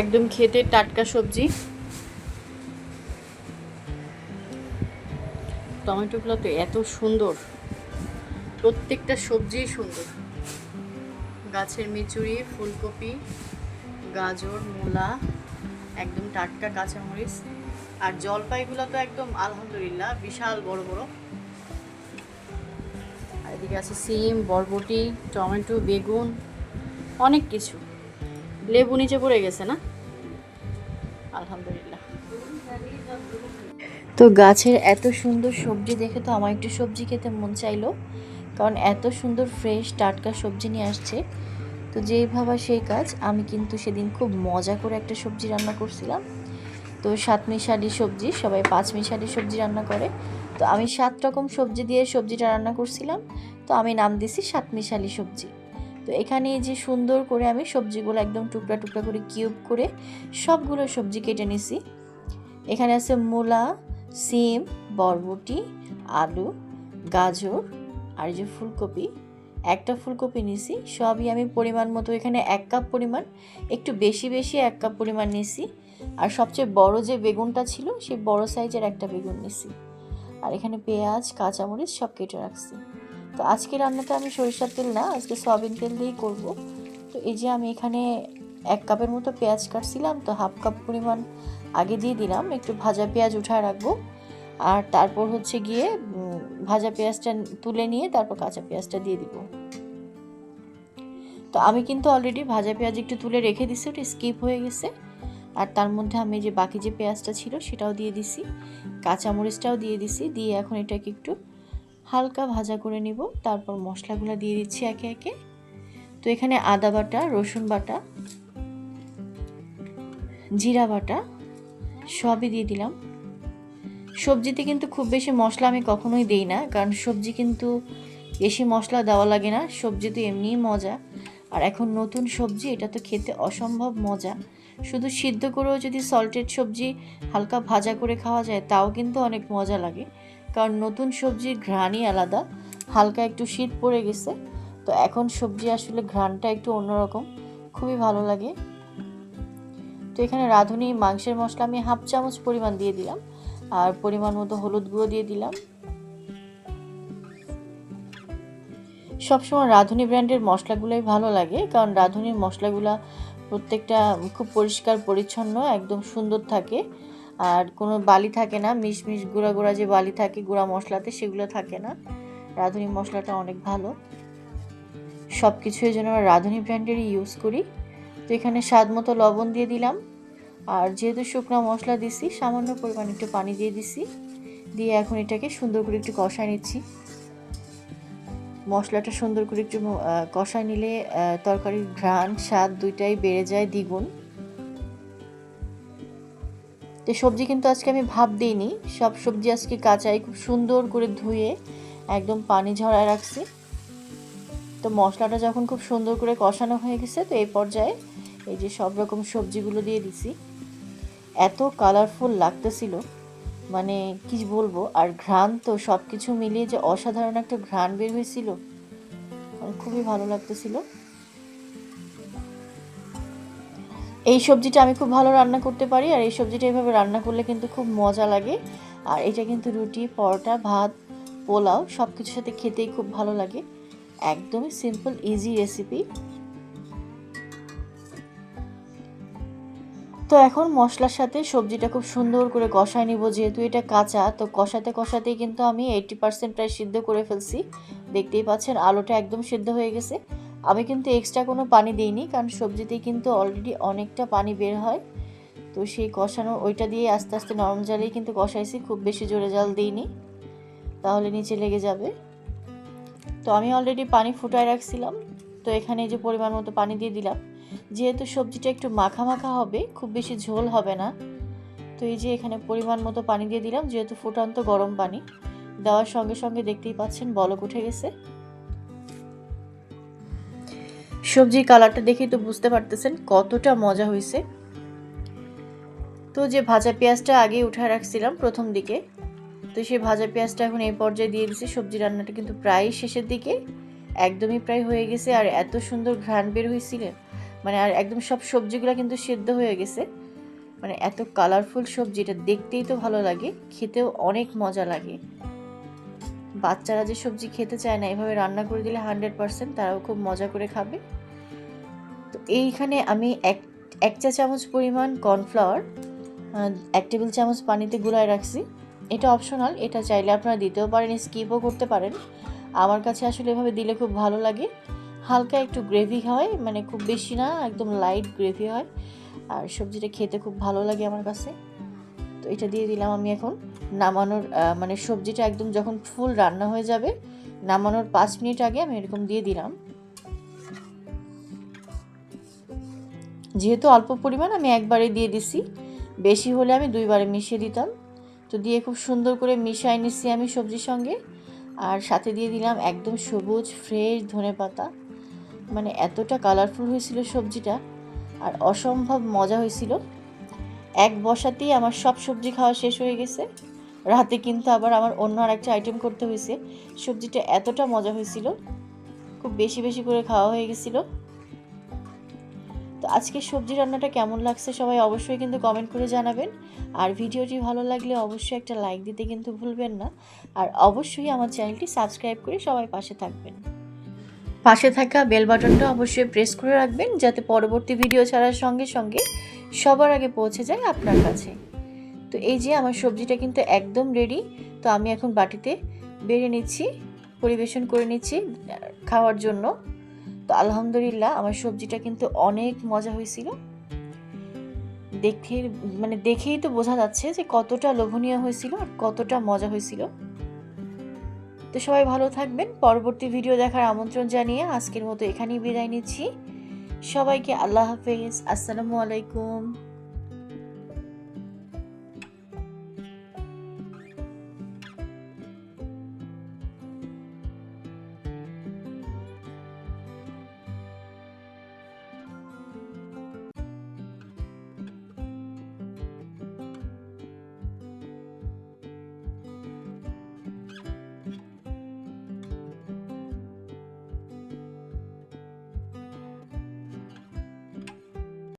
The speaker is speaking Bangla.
একদম খেতে টাটকা সবজি। টমেটোগুলো তো এত সুন্দর। প্রত্যেকটা সবজিই সুন্দর। গাছের মিচুরি, ফুলকপি, গাজর, মূলা, একদম টাটকা কাঁচামরিচ। আর জলপাইগুলো তো একদম আলহামদুলিল্লাহ বিশাল বড় বড়। আর এদিকে আছে সিম, বরবটি, টমেটো, বেগুন, অনেক কিছু। লেবু নিচে পড়ে গেছে না? আলহামদুলিল্লাহ। তো গাছের এত সুন্দর সবজি দেখে তো আমার একটু সবজি খেতে মন চাইলো, কারণ এত সুন্দর ফ্রেশ টাটকা সবজি নিয়ে আসছে। তো যেই ভাবা সেই কাজ, আমি কিন্তু সেদিন খুব মজা করে একটা সবজি রান্না করছিলাম। তো সাত মিশালি সবজি, সবাই পাঁচ মিশালি সবজি রান্না করে। তো আমি সাত রকম সবজি দিয়ে সবজিটা রান্না করছিলাম। তো আমি নাম দিছি সাত মিশালি সবজি। তো এখানে যে সুন্দর করে আমি সবজিগুলো একদম টুকরা টুকরা করে কিউব করে সবগুলো সবজি কেটে নিছি। এখানে আছে মূলা, সিম, বরবটি, আলু, গাজর আর যে ফুলকপি। একটা ফুলকপি নিছি, সবই আমি পরিমাণ মতো এখানে এক কাপ পরিমাণ, একটু বেশি বেশি এক কাপ পরিমাণ নিছি। আর সবচেয়ে বড় যে বেগুনটা ছিল, সেই বড় সাইজের একটা বেগুন নিছি। আর এখানে পেঁয়াজ, কাঁচামরিচ সব কেটে রাখছি। তো আজকে রান্নাটা আমি সরিষার তেল না, আজকে সয়াবিন তেল দিয়েই করব। তো এই যে আমি এখানে এক কাপের মতো পেঁয়াজ কাটছিলাম, তো হাফ কাপ পরিমাণ আগে দিয়ে দিলাম, একটু ভাজা পেঁয়াজ উঠায় রাখব। আর তারপর হচ্ছে গিয়ে ভাজা পেঁয়াজটা তুলে নিয়ে তারপর কাঁচা পেঁয়াজটা দিয়ে দিব। তো আমি কিন্তু অলরেডি ভাজা পেঁয়াজ একটু তুলে রেখে দিছি, ওটা স্কিপ হয়ে গেছে। আর তার মধ্যে আমি যে বাকি যে পেঁয়াজটা ছিল সেটাও দিয়ে দিছি, কাঁচামরিচটাও দিয়ে দিছি, দিয়ে এখন এটাকে একটু হালকা ভাজা করে নিব, তারপর মশলাগুলো দিয়ে দিচ্ছি একে একে। তো এখানে আদা বাটা, রসুন বাটা, জিরা বাটা সবই দিয়ে দিলাম। সবজিতে কিন্তু খুব বেশি মশলা আমি কখনোই দেই না, কারণ সবজি কিন্তু বেশি মশলা দেওয়া লাগে না, সবজি তো এমনিই মজা। আর এখন নতুন সবজি, এটা তো খেতে অসম্ভব মজা। শুধু সিদ্ধ করেও যদি সল্টেড সবজি হালকা ভাজা করে খাওয়া যায়, তাও কিন্তু অনেক মজা লাগে। কারণ নতুন সবজির ঘ্রাণই আলাদা। হালকা একটু শীত পড়ে গেছে। তো এখন সবজি আসলে ঘ্রাণটা একটু অন্যরকম। খুবই ভালো লাগে। তো এখানে রাঁধুনি, মাংসের মশলা আমি হাফ চামচ পরিমাণ দিয়ে দিলাম। আর পরিমাণ মতো হলুদ গুঁড়ো দিয়ে দিলাম। সবসময় রাঁধুনি ব্র্যান্ডের মশলাগুলোই ভালো লাগে। কারণ রাঁধুনির মশলাগুলা প্রত্যেকটা খুব পরিষ্কার, পরিচ্ছন্ন, একদম সুন্দর থাকে। আর কোনো বালি থাকে না, মিশমিশ গুঁড়া গুঁড়া যে বালি থাকে, গুঁড়া মশলাতে সেগুলো থাকে না। রাঁধুনি মশলাটা অনেক ভালো। সব কিছুই জন্য আমরা রাঁধুনি ব্র্যান্ডেরই ইউজ করি। তো এখানে স্বাদ মতো লবণ দিয়ে দিলাম। আর যেহেতু শুকনো মশলা দিছি, সামান্য পরিমাণ একটু পানি দিয়ে দিছি। দিয়ে এখন এটাকে সুন্দর করে একটু কষায় নিচ্ছি। মশলাটা সুন্দর করে একটু কষায় নিলে তরকারির ঘ্রাণ, স্বাদ দুইটাই বেড়ে যায় দ্বিগুণ। তো সবজি কিন্তু আজকে আমি ভাব দিইনি। সব সবজি আজকে কাঁচাই, খুব সুন্দর করে ধুয়ে একদম পানি ঝরায় রাখছি। তো মশলাটা যখন খুব সুন্দর করে কষানো হয়ে গেছে, তো এই পর্যায়ে এই যে সব রকম সবজিগুলো দিয়ে দিছি। এত কালারফুল লাগতেছিল মানে কি বলব, আর ঘ্রাণ তো সব কিছু মিলিয়ে যে অসাধারণ একটা ঘ্রাণ বের হয়েছিল মানে খুবই ভালো লাগতেছিল। এই সবজিটা আমি খুব ভালো রান্না করতে পারি, আর এই সবজিটা এইভাবে রান্না করলে কিন্তু খুব মজা লাগে। আর এটা কিন্তু রুটি, পরোটা, ভাত, পোলাও সব কিছুর সাথে খেতেই খুব ভালো লাগে। একদমই সিম্পল ইজি রেসিপি তো এখন মশলার সাথে সবজিটা খুব সুন্দর করে কষায় নিব, যেহেতু এটা কাঁচা, তো কষাতে কষাতেই কিন্তু আমি এইটি পার্সেন্ট প্রায় সিদ্ধ করে ফেলছি। দেখতেই পাচ্ছেন, আলুটা একদম সিদ্ধ হয়ে গেছে। আমি কিন্তু এক্সট্রা কোনো পানি দিইনি, কারণ সবজিতেই কিন্তু অলরেডি অনেকটা পানি বের হয়। তো সেই কষানো, ওইটা দিয়ে আস্তে আস্তে নরম জালেই কিন্তু কষাইছি, খুব বেশি জোরে জাল দিইনি। তাহলে নিচে লেগে যাবে। তো আমি অলরেডি পানি ফুটায় রাখছিলাম। তো এখানে যে পরিমাণ মতো পানি দিয়ে দিলাম। যেহেতু সবজিটা একটু মাখা মাখা হবে, খুব বেশি ঝোল হবে না। তো এই যে এখানে পরিমাণ মতো পানি দিয়ে দিলাম, যেহেতু ফুটান্ত গরম পানি। দেওয়ার সঙ্গে সঙ্গে দেখতেই পাচ্ছেন বলক উঠে গেছে। সবজির কালারটা দেখেই তো বুঝতে পারতেছেন কতটা মজা হয়েছে তো যে ভাজা পেঁয়াজটা আগে উঠায় রাখছিলাম প্রথম দিকে, তো সেই ভাজা পেঁয়াজটা এখন এই পর্যায়ে দিয়ে দিচ্ছি সবজি রান্নাটা কিন্তু প্রায় শেষের দিকে, একদমই প্রায় হয়ে গেছে আর এত সুন্দর ঘ্রাণ বের হয়েছিল মানে আর একদম সব সবজিগুলো কিন্তু সেদ্ধ হয়ে গেছে। মানে এত কালারফুল সবজি, এটা দেখতেই তো ভালো লাগে, খেতেও অনেক মজা লাগে। বাচ্চারা যে সবজি খেতে চায় না, এভাবে রান্না করে দিলে হান্ড্রেড পারসেন্ট তারাও খুব মজা করে খাবে। তো এইখানে আমি এক এক চা চামচ পরিমাণ কর্নফ্লাওয়ার এক টেবিল চামচ পানিতে গুলায় রাখছি। এটা অপশনাল এটা চাইলে আপনারা দিতেও পারেন স্কিপও করতে পারেন। আমার কাছে আসলে এভাবে দিলে খুব ভালো লাগে। হালকা একটু গ্রেভি হয় মানে খুব বেশি না, একদম লাইট গ্রেভি হয়। আর সবজিটা খেতে খুব ভালো লাগে আমার কাছে। তো এটা দিয়ে দিলাম আমি এখন নামানোর মানে সবজিটা একদম যখন ফুল রান্না হয়ে যাবে, নামানোর পাঁচ মিনিট আগে আমি এরকম দিয়ে দিলাম। যেহেতু অল্প পরিমাণ, আমি একবারে দিয়ে দিছি। বেশি হলে আমি দুইবারে মিশিয়ে দিতাম। তো দিয়ে খুব সুন্দর করে মিশাই নিচ্ছি আমি সবজির সঙ্গে। আর সাথে দিয়ে দিলাম একদম সবুজ, ফ্রেশ ধনে পাতা। মানে এতটা কালারফুল হয়েছিল সবজিটা। আর অসম্ভব মজা হয়েছিল। এক বসাতেই আমার সব সবজি খাওয়া শেষ হয়ে গেছে। রাতে কিন্তু আবার আমার অন্য আর একটা আইটেম করতে হয়েছে। সবজিটা এতটা মজা হয়েছিল। খুব বেশি বেশি করে খাওয়া হয়ে গেছিল। তো আজকে সবজি রান্নাটা কেমন লাগছে সবাই অবশ্যই কিন্তু কমেন্ট করে জানাবেন। আর ভিডিওটি ভালো লাগলে অবশ্যই একটা লাইক দিতে কিন্তু ভুলবেন না। আর অবশ্যই আমার চ্যানেলটি সাবস্ক্রাইব করে সবাই পাশে থাকবেন। পাশে থাকা বেল বাটনটা অবশ্যই প্রেস করে রাখবেন যাতে পরবর্তী ভিডিও ছাড়ার সঙ্গে সঙ্গে সবার আগে পৌঁছে যায় আপনার কাছে। তো এই যে আমার সবজিটা কিন্তু একদম রেডি তো আমি এখন বাটিতে বেড়ে নিচ্ছি, পরিবেশন করে নিচ্ছি, খাওয়ার জন্য। তো আলহামদুলিল্লাহ আমার সবজিটা কিন্তু অনেক মজা হয়েছিল। দেখে মানে দেখেই তো বোঝা যাচ্ছে যে কতটা লোভনীয় হয়েছিল আর কতটা মজা হয়েছিল। তো সবাই ভালো থাকবেন। পরবর্তী ভিডিও দেখার আমন্ত্রণ জানিয়ে আজকের মতো এখানেই বিদায় নিচ্ছি। সবাইকে আল্লাহ হাফেজ। আসসালামু আলাইকুম।